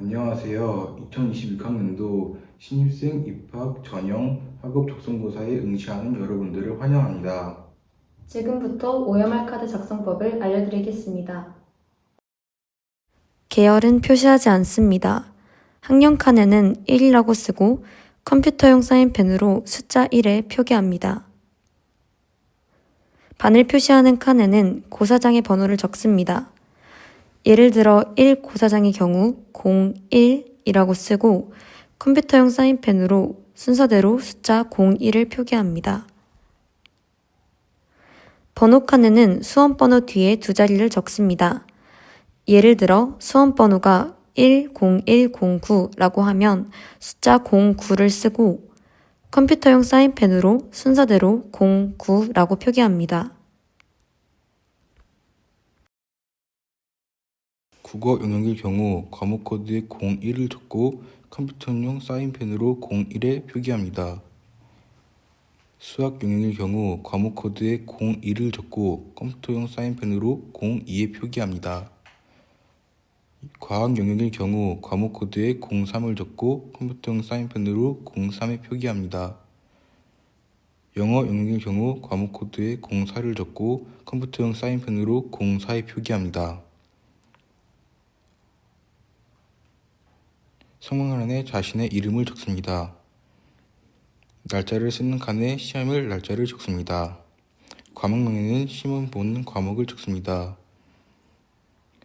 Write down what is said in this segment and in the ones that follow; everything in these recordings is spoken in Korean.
안녕하세요. 2026학년도 신입생 입학 전형 학업 적성고사에 응시하는 여러분들을 환영합니다. 지금부터 오염할 카드 작성법을 알려드리겠습니다. 계열은 표시하지 않습니다. 학년 칸에는 1이라고 쓰고 컴퓨터용 사인펜으로 숫자 1에 표기합니다. 반을 표시하는 칸에는 고사장의 번호를 적습니다. 예를 들어 1 고사장의 경우 01이라고 쓰고 컴퓨터용 사인펜으로 순서대로 숫자 01을 표기합니다. 번호 칸에는 수험 번호 뒤에 두 자리를 적습니다. 예를 들어 수험 번호가 10109라고 하면 숫자 09를 쓰고 컴퓨터용 사인펜으로 순서대로 09라고 표기합니다. 국어 영역일 경우 과목 코드에 01을 적고 컴퓨터용 사인펜으로 01에 표기합니다. 수학 영역일 경우 과목 코드에 01을 적고 컴퓨터용 사인펜으로 02에 표기합니다. 과학 영역일 경우 과목 코드에 03을 적고 컴퓨터용 사인펜으로 03에 표기합니다. 영어 영역일 경우 과목 코드에 04를 적고 컴퓨터용 사인펜으로 04에 표기합니다. 성명란에 자신의 이름을 적습니다. 날짜를 쓰는 칸에 시험일 날짜를 적습니다. 과목명에는 시험 보는 과목을 적습니다.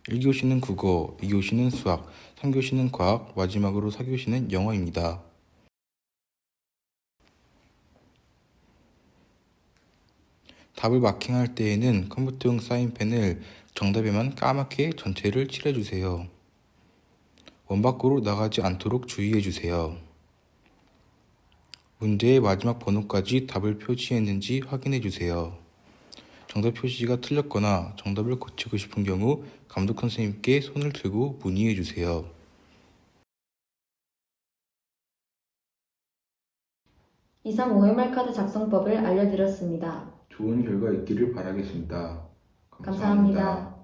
1교시는 국어, 2교시는 수학, 3교시는 과학, 마지막으로 4교시는 영어입니다. 답을 마킹할 때에는 컴퓨터용 사인펜을 정답에만 까맣게 전체를 칠해주세요. 원 밖으로 나가지 않도록 주의해 주세요. 문제의 마지막 번호까지 답을 표시했는지 확인해 주세요. 정답 표시가 틀렸거나 정답을 고치고 싶은 경우 감독 선생님께 손을 들고 문의해 주세요. 이상 오염할 카드 작성법을 알려드렸습니다. 좋은 결과 있기를 바라겠습니다 감사합니다.